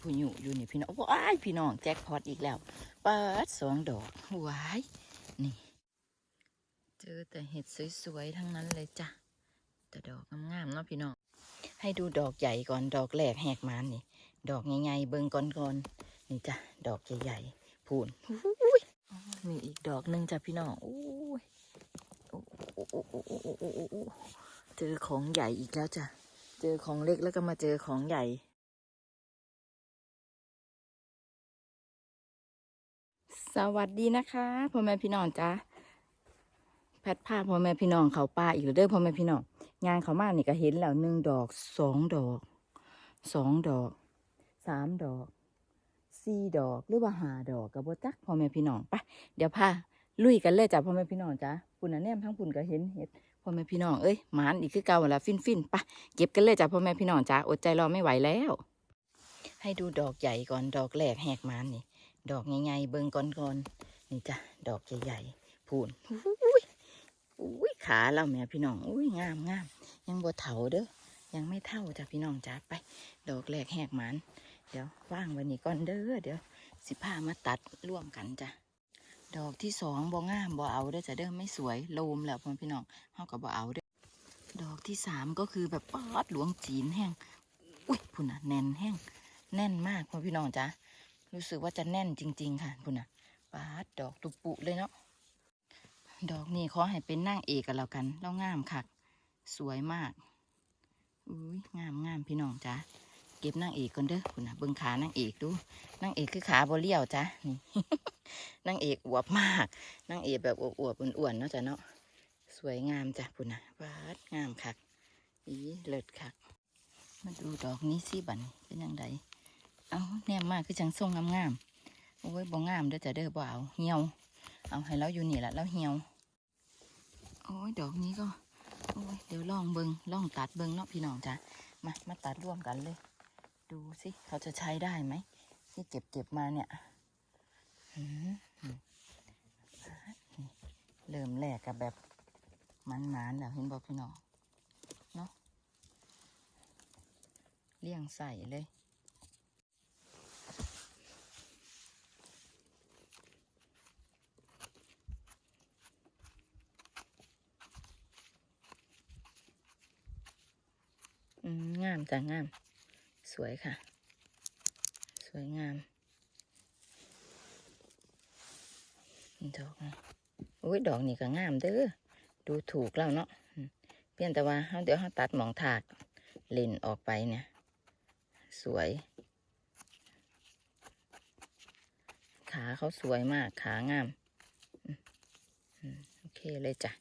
ผู้หญิงอยู่นี่พี่น้องว้ายพี่น้องแจ็คพอตอีกแล้วเปิดสองดอกว้ายนี่ เจอแต่เห็ดสวยๆทั้งนั้นเลยจ้ะแต่ดอกงามๆเนาะพี่น้องให้ดูดอกใหญ่ก่อนดอกแหลกแหกมานนี่ ดอกใหญ่ๆเบิ่งก่อนก่นนี่จ้ะดอกใหญ่ๆพูนนี่อีกดอกหนึ่งจ้ะพี่น้องโอู้ยเจอของใหญ่อีกแล้วจ้ะเจอของเล็กแล้วก็มาเจอของใหญ่ สวัสดีนะคะพ่อแม่พี่น้องจ้าแพทย์พาพ่อแม่พี่น้องเขาป่าอีกแล้วเด้อพ่อแม่พี่น้องงานเขามากนี่ก็เห็นแล้วหนึ่งดอกสองดอกสองดอกสามดอกสี่ดอกหรือว่าหาดอกกับโบจักพ่อแม่พี่น้องไปเดี๋ยวพาลุยกันเลยจ้ะพ่อแม่พี่น้องจ้าปุ่นน่ะแนมทั้งปุ่นก็เห็นเห็ดพ่อแม่พี่น้องเอ้ยหมานอีกคือเก่าละฟินฟินๆไปเก็บกันเลยจ้ะพ่อแม่พี่น้องจ้าอดใจรอไม่ไหวแล้ว ให้ดูดอกใหญ่ก่อนดอกแรกแหกมานนี่ ดอกใหญ่ๆเบิ่งก่อนๆนี่จ้ะดอกใหญ่ๆพูนอุ้ยอุ้ยขาเราแม่พี่น้องอุ้ยงามงามยังบ่เถาเด้อยังไม่เท่าจ้ะพี่น้องจ้าไป ดอกแรกแหกหมันเดี๋ยวว่างไวันนี้ก่อนเด้อเดี๋ยว สิพามาตัดร่วมกันจ้ะดอกที่สองบ่งามบ่เอาเด้อจ้ะเด้อไม่สวยโลมแล้วพ่อพี่น้องเฮาก็บ่เอาเด้อดอกที่สามก็คือแบบป๊อดหลวงจีนแห้งอุ้ยพุ่นน่ะแน่นแห้งแน่นมากพ่อพี่น้องจ้า รู้สึกว่าจะแน่นจริง ๆ ค่ะคุณน่ะปาดดอกตุปุเลยเนาะดอกนี้ขอให้เป็นนางเอกกันแล้วกันแล้วงามคักสวยมากอุ้ยงามงามพี่น้องจ้าเก็บนางเอกก่อนเด้อคุณน่ะเบิ่งขานางเอกดูนางเอกคือขาบเลี้ยวจ้ะนี่นางเอกอวบมากนางเอกแบบอวบๆอ้วนๆเนาะจ้ะเนาะสวยงามจ้ะคุณน่ะปาดงามคักอีเลิศคักมาดูดอกนี้สิบันเป็นยังไง เอาแนมมากคือจังทรงงามๆโอ้ยบ่งามเด้อจะเด้อบ่เอาเหี่ยว เอาให้เราอยู่นี่แหละเราเหี่ยว โอ้ยดอกนี้ก็ โอ้ยเดี๋ยวลองเบิงลองตัดเบิงเนาะพี่น้องจ้ะมามาตัดร่วมกันเลย ดูสิเขาจะใช้ได้ไหมที่เก็บเก็บมาเนี่ยหืมหืมนี่เริ่มแรกกับแบบมันๆแล้วเห็นบอกพี่น้องเนาะเลี่ยงใส่เลย งามจ้ะงาม สวยค่ะ สวยงามดอกโอ้ยดอกนี่ก็งามเด้อดูถูกแล้วเนาะเพียงแต่ว่าเฮาเดี๋ยวเราตัดหมองถากเลนออกไปเนี่ย สวย ขาเขาสวยมากขางามโอเคเลยจ้ะ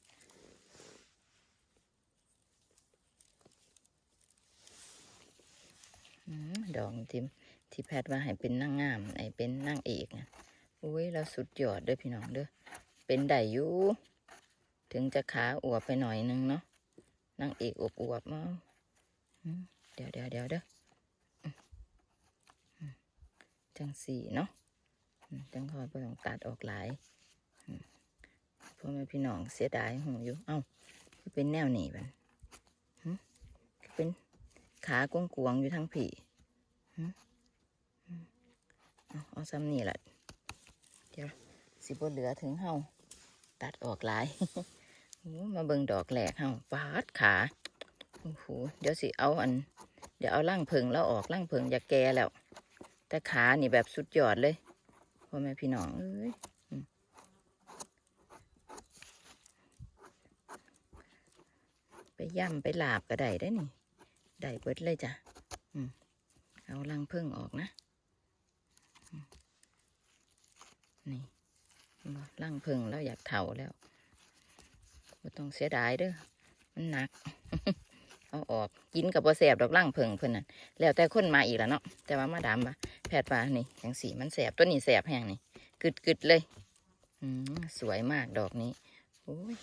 อืม ดอกที่ที่แพทย์ว่าให้เป็นนางงามไอ้เป็นนางเอกนะอุ้ยเราสุดยอดเด้อพี่น้องเด้อเป็นได้อยู่ถึงจะขาอวบไปหน่อยนึงเนาะนางเอกอวบอวบๆมาเดี๋ยวเดี๋ยวเดี๋ยวเด้อจังสี่เนาะจังคอยไปต้องตัดออกหลายพ่อแม่พี่น้องเสียดายหูอยู่ เอ้าเป็นแนวหนีบันเป็นขากวงๆอยู่ทั้งผี เอาเอาซ้ำนี่แหละเดี๋ยวสิบเหลือถึงเฮาตัดออกหลายมาเบิ่งดอกแหลกเฮาฟาดขาโอ้โหเดี๋ยวสิเอาอัน เดี๋ยวเอาล่างเพิงแล้วออกล่างเพิงอย่าแก่แล้ว แต่ขานี่แบบสุดยอดเลยพ่อแม่พี่น้องเอ้ยไปย่ำไปลาบก็ได้ได้นี่ ได้เบิดเลยจ้ะ อืม เอาลังพึ่งออกนะนี่เห็นบ่ลังพึ่งแล้วอยากเถาแล้วไม่ต้องเสียดายเด้อมันหนัก เอาออกกินกับบ่แสบดอกลังพึ่งเพิ่นน่ะแล้วแต่คนมาอีกแล้วเนาะแต่ว่ามาดามว่าแพทย์ว่านี่อย่างสีมันแสบตัวนี้แสบแห้งนี่กึดกึดๆเลยอืมสวยมากดอกนี้โอ้ย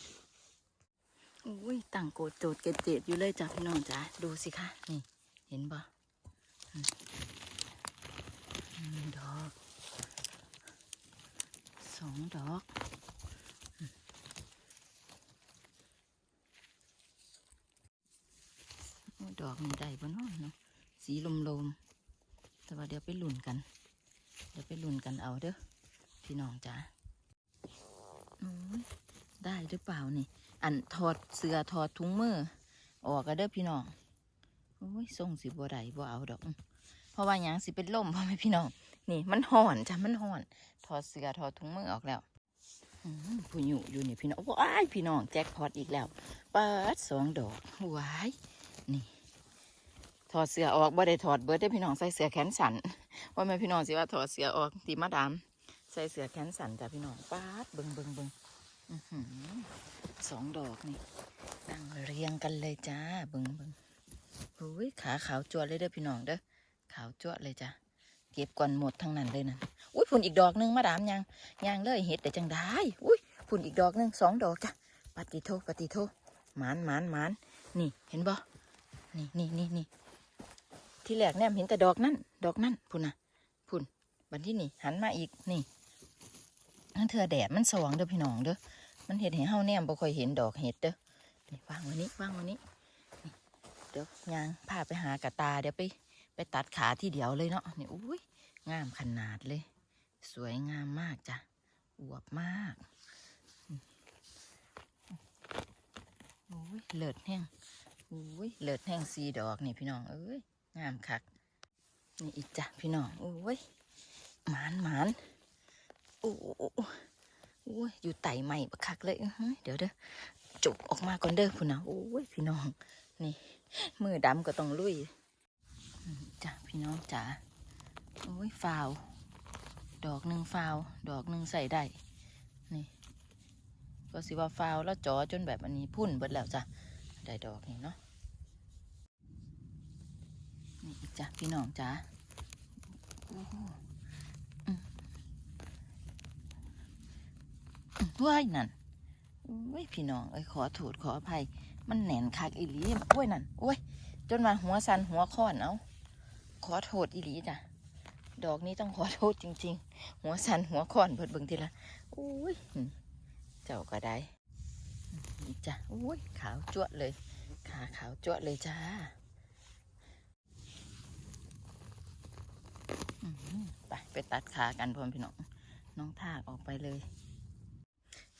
โอ้ยต่างโกดโจดเกดเจดอยู่เลยจ้ะพี่น้องจ้ะดูสิคะนี่ เห็นปะ ดอกสองดอกอืมโอ้ยดอกนี่ได้ปะเนาะเนาะสีลมลมๆแต่ว่าเดี๋ยวไปลุ้นกัน เดี๋ยวไปลุ้นกันเอาเด้อพี่น้องจ้าได้หรือเปล่านี่ อันถอดเสื้อถอดถุงมือออกกันเด้อพี่น้อง โอ้ยส่งสิบ่ได้บ่เอาดอก เพราะว่าหยังสิเป็นลมพ่อแม่พี่น้อง นี่มันห่อนจ้ะมันห่อน ถอดเสื้อถอดถุงมือออกแล้วผู้อยู่อยู่นี่พี่น้องว้ายพี่น้องแจ็คพอตอีกแล้ว เปิดสองดอกว้ายนี่ ถอดเสื้อออกบ่ได้ถอดเบิร์ดได้พี่น้องใส่เสื้อแขนสั้นว่าแม่พี่น้องสิว่าถอดเสื้อออกตีมาดามใส่เสื้อแขนสั้นจ้ะพี่น้องปาดเบิงเบิงเบิงอือหือสองดอกนี่นั่งเรียงกันเลยจ้าเบิงเบิง โอ้ยขาขาวจั่วเลยเด้อพี่น้องเด้อขาวจั่วเลยจ้ะเก็บก่อนหมดทั้งนั้นเลยนั่นอุ้ยพุ่นอีกดอกหนึงมาดามยังยังเลยเห็ดแต่จังได้อุ้ยพุ่นอีกดอกหนึงสองดอกจ้ะปฏิโทปฏิโทหมานหมานหมานนี่เห็นบ่นี่นี่นี่นี่ที่แรกแนมเห็นแต่ดอกนั่นดอกนั่นพุ่นนะพุ่นบันที่นี่หันมาอีกนี่นั่นเธอแดดมันสว่างเด้อพี่น้องเด้อมันเห็ดให้เฮาแนมบ่ค่อยเห็นดอกเห็ดเด้อนี่วางไว้นี้วางไว้นี้นี่ เดี๋ยวยางพาไปหากระตาเดี๋ยวไปไปตัดขาที่เดียวเลยเนาะนี่อุ้ยงามขนาดเลย สวยงามมากจ้ะอวบมากโอ้ยเลิศแห้งอุ้ยเลิศแห้งสีดอกนี่พี่น้องเอ้ยงามคักนี่อีกจ้ะพี่น้องอุ้ยหมานหมานโอ้โอ้อุ้ยอยู่ไต่ใหม่บักคักเลยเดี๋ยวเด้อจุกออกมาก่อนเด้อพุ่นนะโอ้ยพี่น้องนี่ มือดำก็ต้องลุยจ้ะพี่น้องจ๋าโอ้ยฟาว ดอกหนึ่งฟาว ดอกหนึ่งใส่ได้ นี่ ก็สิว่าฟาวแล้วจอจนแบบอันนี้พุ่นเบิดแล้วจ้ะ ได้ดอกนี่เนาะ นี่จ้ะพี่น้องจ้าโอ้โหอืมอืมว้ายนั่นอุ้ยพี่น้องเอ้ยขอโทษขออภัย มันแหนนคักอีหลีโอ้ยนั่นโอ้ย จนมาหัวสันหัวค้อนเอาขอโทษอีหลีจ้ะดอกนี้ต้องขอโทษจริง ๆ หัวสันหัวค้อนเพิ่นเบิ่งทีละอุ้ยเจ้าก็ได้จ้ะอุ้ยขาวจั่วเลย ขาขาวจั่วเลยจ้าไปไปตัดขากันพร้อมพี่น้องน้องทากออกไปเลย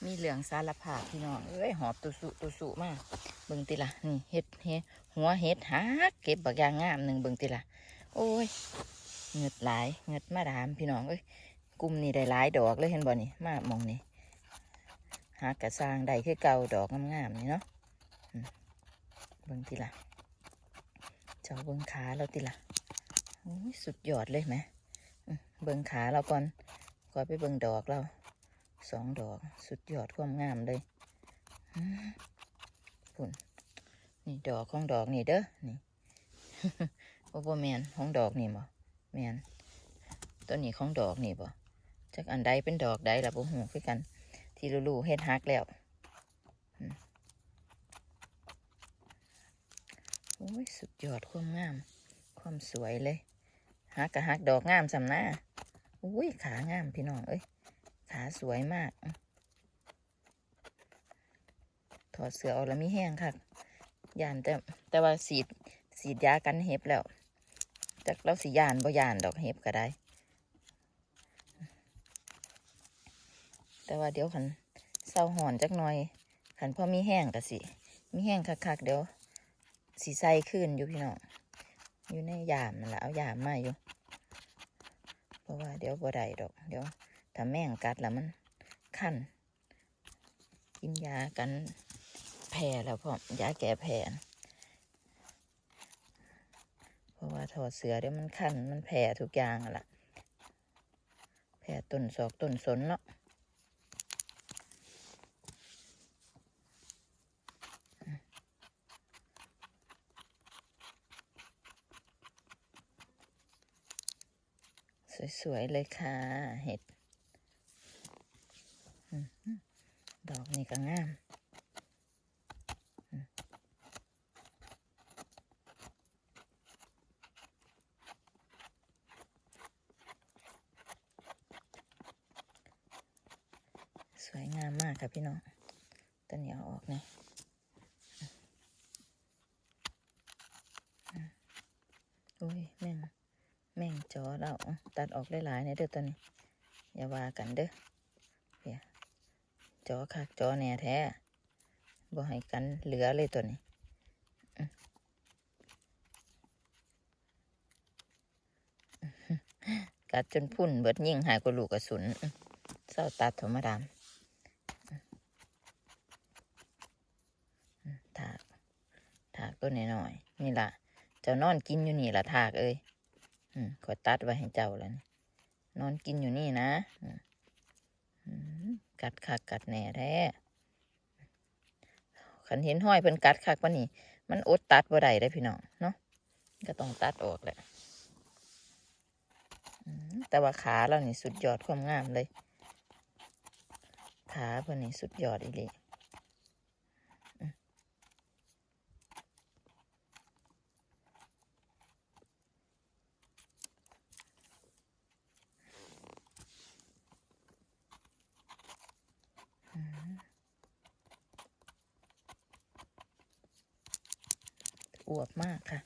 มีเหลืองสารพาดพี่น้องเอ้ยหอบตุสุตุสุมากเบิ่งติละนี่เห็ดเห็ดหัวเห็ดหาเก็บบักยางงามหนึ่งเบิ่งติละโอ้ยเงืดหลายเงืดมาดามพี่น้องเอ้ยกลุ่มนี่ได้หลายดอกเลยเห็นบ่นี่มามองนี่หากระซางได้คือเก่าดอกงามๆนี่เนาะเบิ่งติละเจ้าเบิ่งขาเราติละโอ้ยสุดยอดเลยไหมอืมเบิ่งขาเราก่อนก่อนไปเบิ่งดอกเรา สองดอก สุดยอดความงามเลยอืมพุ่นนี่ดอกของดอกนี่เด้อ นี่โอ้บ่แมนของดอกนี่บ่แมนตัวนี้ของดอกนี่บ่จักอันใดเป็นดอกใดล่ะบ่ฮู้คือกัน ที่รู้ๆเฮ็ดฮักแล้วโอ้ย สุดยอดความงาม ความสวยเลยฮักกะฮักดอกงามสำหน้าอุ้ยขางามพี่น้องเอ้ย ขาสวยมาก ถอดเสื้อออกแล้วมีแห้งค่ะยานแต่แต่ว่าสีดสีดยากันเห็บแล้วจากเราสียานบ่ยานดอกเห็บก็ได้ แต่ว่าเดี๋ยวขันเศร้าหอนจักหน่อยขันพอมีแห้งก็สิ มีแห้งคักๆเดี๋ยวสีใสขึ้นอยู่พี่น้องอยู่ในยามนั่นแหละเอายามมาอยู่ เพราะว่าเดี๋ยวบ่ได้ดอก เดี๋ยว ถ้าแม่งกัดแล้วมันคันกินยากันแพ้แล้วพ่อยาแก้แพ้นะเพราะว่าถอดเสือเดี๋ยวมันคันมันแพ้ทุกอย่างอะล่ะแพ้ต้นศอกต้นสนเนาะสวย ๆ เลยค่ะ เห็ดอืม ดอกนี่ก็งามสวยงามมากค่ะพี่น้องต้นเหนียวออกนี่ยโอ้ยแม่ง แม่งจอเราตัดออกหลายๆเนี่ยเด้อตัวนี้ อย่าว่ากันเด้อ อคักจอแน่แท้บ่ให้กันเหลือเลยตัวนี้กัดจนพุ่นเบิดยิ่งหายกว่าลูกกระสุนเศร้าตัดธรรมดามถากถากตัวน้อยๆนี่ล่ะ เจ้านอนกินอยู่นี่ล่ะถากเอ้ยอขอตัดไว้ให้เจ้าแล้วนอนกินอยู่นี่นะอื กัดขากัดแหน่แท้ขันเห็นห้อยเพิ่นกัดคักปะนี่ มันอดตัดบ่ได้ได้พี่น้องเนาะก็ต้องตัดออกแหละแต่ว่าขาเรานี่สุดยอดความงามเลย ขาเพิ่นนี่สุดยอดอีหลี อวบมากค่ะ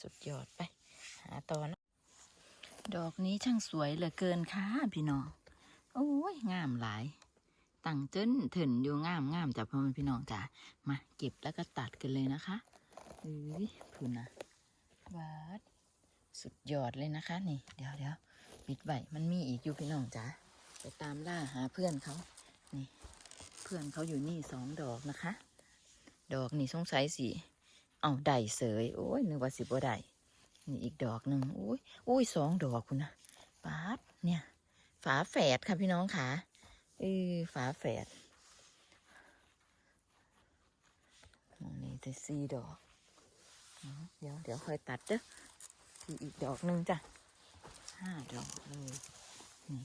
สุดยอดไป หาต่อนดอกนี้ช่างสวยเหลือเกินค่ะพี่น้อง โอ้ย งามหลาย ตั้งจนถึนอยู่งามงามจ้ะพ่อแม่พี่น้องจ้ะ มาเก็บแล้วก็ตัดกันเลยนะคะเอ้ยพูนนะวาดสุดยอดเลยนะคะ นี่ เดี๋ยวเดี๋ยวปิดไว้มันมีอีกอยู่พี่น้องจ้ะ ไปตามล่าหาเพื่อนเขา นี่ เพื่อนเขาอยู่นี่สองดอกนะคะ ดอกนี่สงสัยสิเอาได้เสยโอ้ยนึกว่าสิบ่ได้นี่อีกดอกหนึ่งโอ้ยโอ้ยสองดอกคุณนะปาดเนี่ย ฝาแฝดค่ะพี่น้องค่ะเออฝาแฝดมองนี่จะสี่ดอก เดี๋ยวเดี๋ยวค่อยตัดเด้อที่อีกดอกหนึ่งจ้ะห้าดอกเลยนี่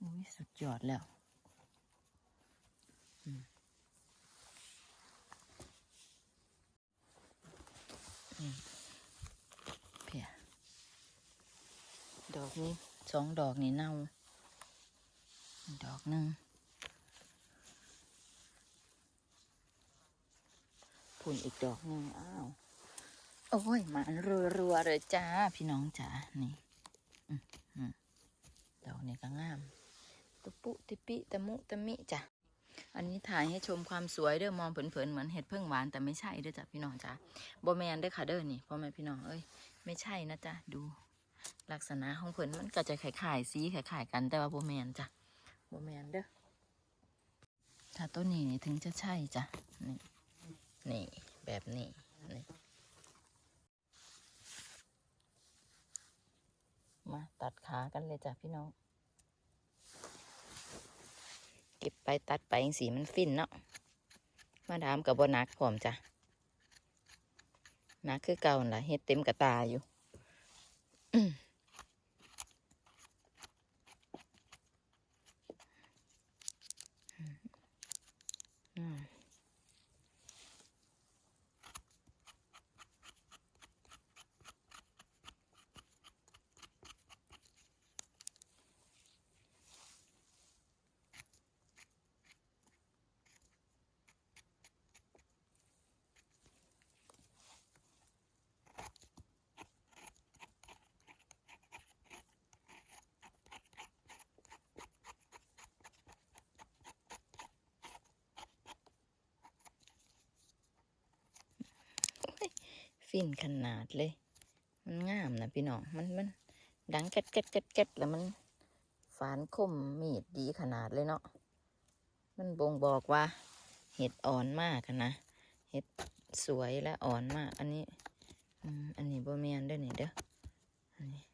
อุ้ยสุดยอดแล้ว นี่เพียดอกนี้สองดอกนี่เน่า ดอกหนึ่งพุ่นอีกดอกหนึ่งอ้าว โอ้ยหมันรัวๆเลยจ้า พี่น้องจ๋า นี่อืมอืมดอกนี้ก็งาม ตุปุติปิตะมุตะมิจ้ะ อันนี้ถ่ายให้ชมความสวยเด้อมองเผินๆเหมือนเห็ดเพิ่งหวานแต่ไม่ใช่เด้อจ้ะพี่น้องจ้าโบแมนเด้อค่ะเด้อนี่พ่อแม่พี่น้องเอ้ยไม่ใช่นะจ๊ะดู ลักษณะของเพิ่นมันก็จะคล้ายๆสีคล้ายๆกันแต่ว่าโบแมนจ้ะโบแมนเด้อถ้าต้นนี้นี่ถึงจะใช่จ้ะนี่นี่แบบนี้นี่มาตัดขากันเลยจ้ะพี่น้อง เก็บไปตัดไปจังสีมันฟินเนาะมาดามกับบนักผอมจ้ะนักคือเก่าน่ะเฮ็ดเต็มกระตาอยู่ อืม ฟินขนาดเลย มันงามนะพี่น้อง มันมันดังแก๊ดแก๊ดแก๊ดแก๊ดแล้วมันฝานคมมีดดีขนาดเลยเนาะ มันบ่งบอกว่า เห็ดอ่อนมากนะ เห็ดสวยและอ่อนมาก อันนี้ อันนี้บ่แมนเด้อนี่เด้อ อันนี้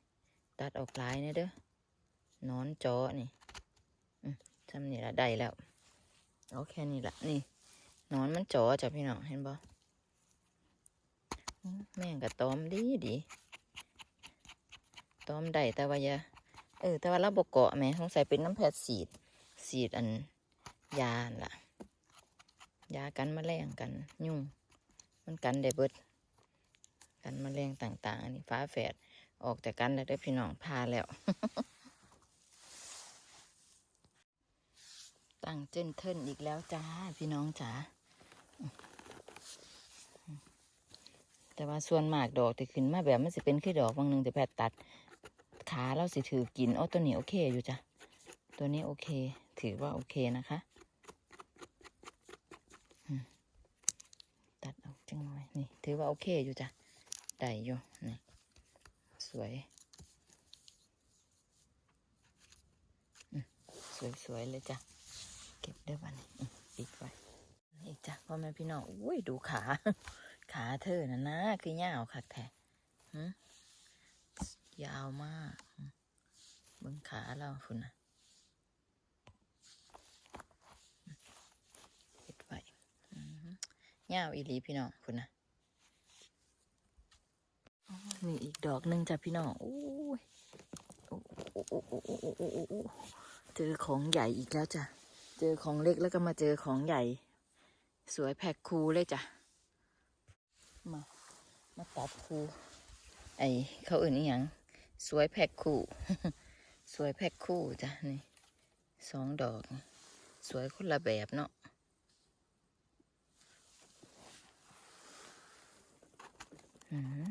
ตัดออกลายเนี่ยเด้อ นอนจอนี่อืมทำนี่ละได้แล้วเอาแค่นี้ละนี่นอนมันจอจ้ะพี่น้องเห็นบ่ แม่งก็ตอมดีดีตอมได้แต่ว่าอย่าเออ แต่ว่าเราบกเกาะแหม่สงสัยเป็นน้ำแพทย์สีดสีดอันยาล่ะ ยากันมแมลงกัน ยุ่ง มันกันได้เบิด กันมแมลงต่างๆ อันนี้ฟ้าแฝดออกจากกันแล้วเด้พี่น้องพาแล้ว ตั้งเจนเทินอีกแล้วจ้า พี่น้องจ๋า แต่ว่าส่วนมากดอกที่ขึ้นมาแบบมันสิเป็นคือดอกบางหนึ่งแต่แพทย์ตัด ขาเราสิถือกินโอ้ตัวนี้โอเคอยู่จ้ะตัวนี้โอเค ถือว่าโอเคนะคะตัดออกจังหน่อยนี่ถือว่าโอเคอยู่จ้ะได้อยู่นี่สวยสวยๆเลยจ้ะเก็บได้บ้านี้ปิดไว้นี่จ้ะพ่อแม่พี่น้องอุ้ยดูขา ขาเธอนะนะคือยาวค่ะแท้ยาวมากบึงขาเราคุณนะเห็ดไว้ยาวอีลีพี่น้องคุณนะนี่อีกดอกหนึ่งจ้ะพี่น้องโอ้ยเจอของใหญ่อีกแล้วจ้ะ เจอของเล็กแล้วก็มาเจอของใหญ่ สวยแพ็คคูเลยจ้ะ มา มาตัดคูไอเขาอื่นอีหยังสวยแพ็คคู่ สวยแพ็คคู่จ้ะนี่สองดอก สวยคนละแบบเนาะอืม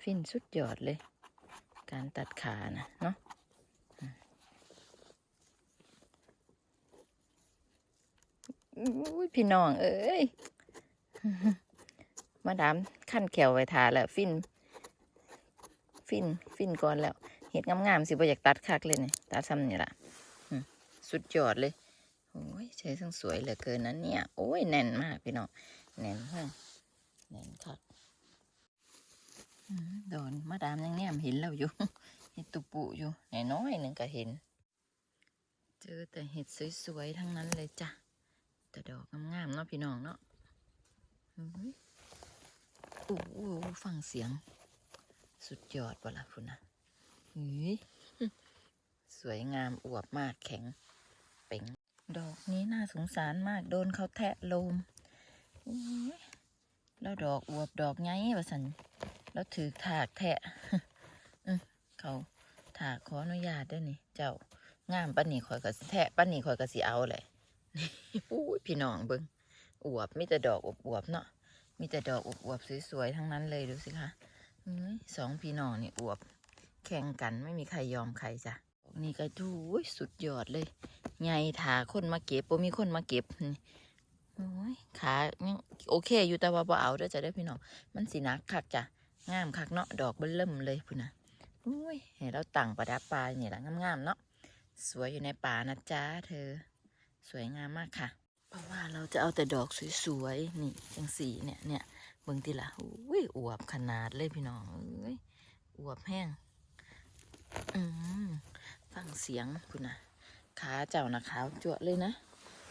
ฟินสุดยอดเลย การตัดขานะเนาะอืม อุ้ยพี่น้อง เอ้ย มาดามขั้นแขวไว้ทาแล้ว ฟิน ฟิน ฟินก่อนแล้ว เห็ดงามๆสิบ่อยากตัดคักเลยเนี่ยตัดซ้ำนี่ล่ะสุดยอดเลย โอ้ยใช้ทั้งสวยเหลือเกินนั้นเนี่ย โอ้ย แน่นมากพี่น้อง แน่นมากแน่นคักโดนมาดามยังเนี่ยเห็นเราอยู่ เห็ดตุปุอยู่หน้อยหนึ่งก็เห็น เจอแต่เห็ดสวยๆ ทั้งนั้นเลยจ้ะ แต่ดอกงามๆเนาะพี่น้องเนาะโอ้โหฟังเสียง สุดยอดวะล่ะคุณนะเฮ้ยสวยงามอวบมากแข็ง เป่ง ดอกนี้น่าสงสารมากโดนเขาแทะลมแล้วดอกอวบดอกไงวะสันแล้วถือถากแทะเขาถากขออนุญาตด้วยนี่ เจ้างามป้านี่ข่อยก็สิแทะป้านี่ข่อยก็สิเอาแหละ อุ้ยพี่น้องเบิงอวบมีแต่ดอกอวบๆเนาะมีแต่ดอกอวบๆสวยๆทั้งนั้นเลยดูสิคะสองพี่น้องนี่อวบ แข่งกันไม่มีใครยอมใครจ้ะนี่ก็ดูสุดยอดเลยไงถาคนมาเก็บบ่มีคนมาเก็บนี่โอ้ยขาโอเค อยู่แต่ว่าบ่เอาเด้อจะเด้พี่น้องมันสีนักคักจ้ะงามคักเนาะดอกเบิ่เริ่มเลยพุ่นนะอุ้ยเห็นเราตั้งประดับปลายนี่แหละงามๆเนาะสวยอยู่ในป่านะจ๊ะเธอ สวยงามมากค่ะ เพราะว่าเราจะเอาแต่ดอกสวยๆ นี่จังสีเนี่ยเนี่ยเบิ่งทีละอุ้ยอวบขนาดเลยพี่น้องเอ้ยอวบแห้งอืมฟังเสียงคุณนะขาเจ้านะขาวจั่วะเลยนะ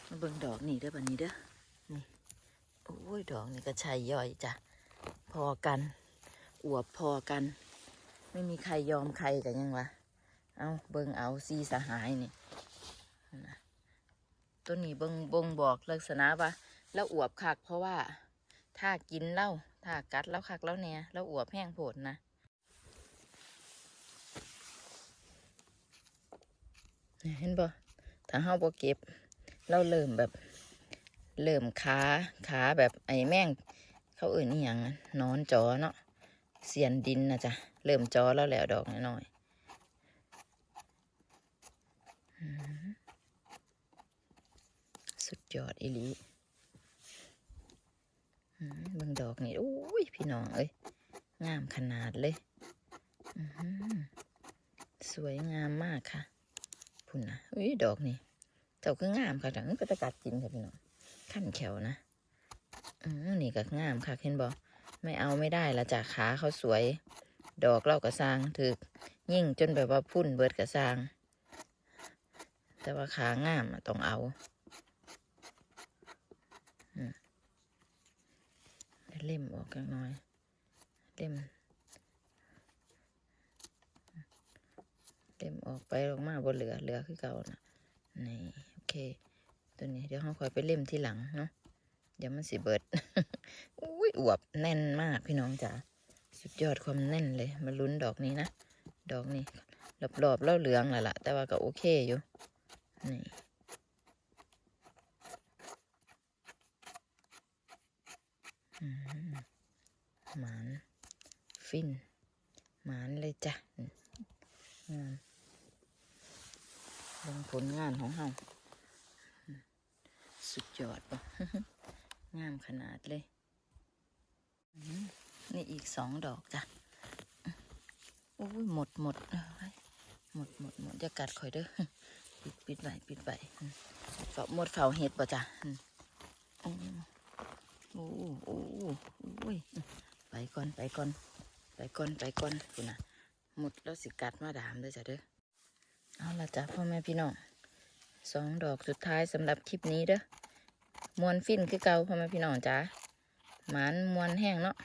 มาเบิ่งดอกนี่เด้อบันนี้เด้อนี่โอ้ยดอกนี่ก็ชัยย่อยจ้ะพอกัน อวบพอกัน ไม่มีใครยอมใครกันยังวะเอาเบิ่งเอาซีสหายนี่ ตัวนี้เบิงบงบอกลักษณะว่าแล้วอวบคักเพราะว่าถ้ากินเหล้าถ้ากัดแล้วคักแล้วเนี่ยแล้วอวบแห้งโผดนะเห็นบ่ถ้าเฮาบ่เก็บ เราเริ่มแบบ เริ่มขาขาแบบไอ้แม่ง เขาเอื่นนี่ยังนอนจอเนาะเสียนดินนะจ๊ะ เริ่มจอแล้วแล้วดอกน้อยๆอืม สุดยอดอีหลีอืมเบิ่งดอกนี่โอ้ย พี่น้องเอ้ย งามขนาดเลยสวยงามมากค่ะพุ่นนะอุ้ยดอกนี่เจ้าก็งามค่ะจังก็ตะกัดกินค่ะพี่น้องขั้นแขวนะอืมนี่ก็งามค่ะเห็นบอกไม่เอาไม่ได้ละจากขาเขาสวย ดอกเราก็สร้างถือยิ่งจนแบบว่าพุ่นเบิดก็สร้าง แต่ว่าขางามต้องเอา เล่มออกกันหน่อย เล่ม เล่มออกไปออกมาบนเหลือเหลือคือเก่านะนี่โอเค ตัวนี้เดี๋ยวเขาคอยไปเล่มที่หลังเนาะเดี๋ยวมันสิเบิดอุ้ยอวบแน่นมากพี่น้องจ๋าสุดยอดความแน่นเลย มาลุ้นดอกนี้นะ ดอกนี้รอบๆแล้วเหลืองแหละละแต่ว่าก็โอเคอยู่นี่ อืมหมาน ฟิน หมานเลยจ้ะอืมงามเบิ่งผลงานของเฮาสุดยอดปะงามขนาดเลย นี่อีกสองดอกจ้ะโอ้ยหมดหมดเอ้ยหมดหมดหมดอย่ากัดข่อยเด้อปิดปิดไว้ปิดไว้เฝ้าหมดเฝ้าเห็ดป่ะจ้ะโอ้โอ้โอ้โอ้ยไปก่อนไปก่อน ไปก่อนไปก่อนคุณนะหมดแล้วสิกัดมาดามเลยจ้ะเด้อเอาละจ้ะพ่อแม่พี่น้อง สองดอกสุดท้ายสำหรับคลิปนี้เด้อมวนฟินคือเก่าพ่อแม่พี่น้องจ้าหมานมวนแห้งเนาะ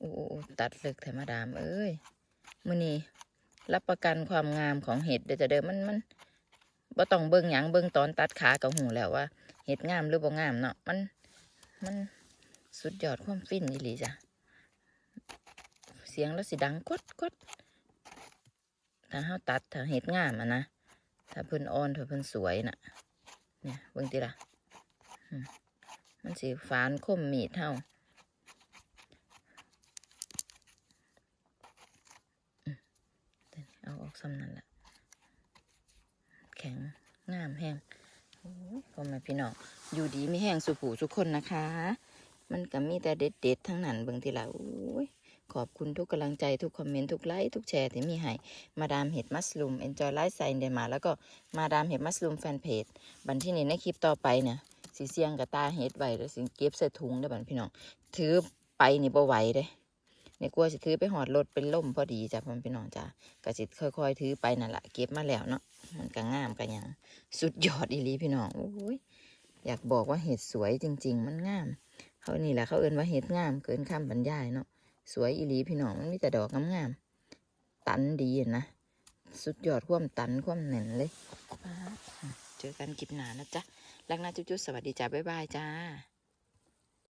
อ้โอ้ตัดเลึกแถมาดาม เอ้ยมือนี้รับประกันความงามของเห็ดเด้อจ้ะเด้อมันมันบ่ต้องเบิ่งหยังเบิ่งตอนตัดขากับหูแล้วว่า เห็ดงามหรือบ่งามเนาะมันมันสุดยอดความฟินอีหลีจ้ะเสียงแล้วสิดังกดกดถ้าเฮาตัดถ้าเห็ดงามอะนะ ถ้าเพิ่นอ่อนถ้าเพิ่นสวยน่ะ เนี่ยเบิ่งติล่ะมันสิฝานคมมีดเฮาอืมเอาออกซ้ำนั่นแหละแข็งงามแห้งพ่อแม่พี่น้องอยู่ดีไมีแห้งสุผูทุคนนะคะ มันก็มีแต่เด็ดๆทั้งนั้นเบิ่งทีละโอ้ย ขอบคุณทุกกำลังใจทุกคอมเมนต์ทุกไลค์ทุกแชร์ที่มีให้มาดามเห็ดมัสลูม Enjoy Life s i เดมาแล้วก็มาดามเห็ดมัสลูมแฟนเพจบันที่นี่ในคลิปต่อไปเนี่ยสีเสียงกับตาเห็ดไว้แล้วสิเก็บใส่ถุงได้บันพี่น้องถือไปนี่บ่ไหวเด้เนี่ยกลัวสิถือไปหอดรถเป็นล่มพอดีจ้ะพ่อพี่น้องจ้ะก็สิค่อยๆ ถือไปนั่นแหละเก็บมาแล้วเนาะมันก็งามกันอย่างสุดยอดอีลีพี่น้องโอ้ยอยากบอกว่าเห็ดสวยจริง ๆ มันงามเขานี่แหละเขาเอิ้นว่าเห็ดงามเกินคำบรรยายเนาะ สวยอีหลีพี่น้องมันมีแต่ดอกงามๆ ตันดีนะ สุดยอดคว่มตันคว่มแน่นเลย เจอกันคลิปหนานะจ๊ะ รักนะจุ๊บๆสวัสดีจ้า บ๊ายบายจ้า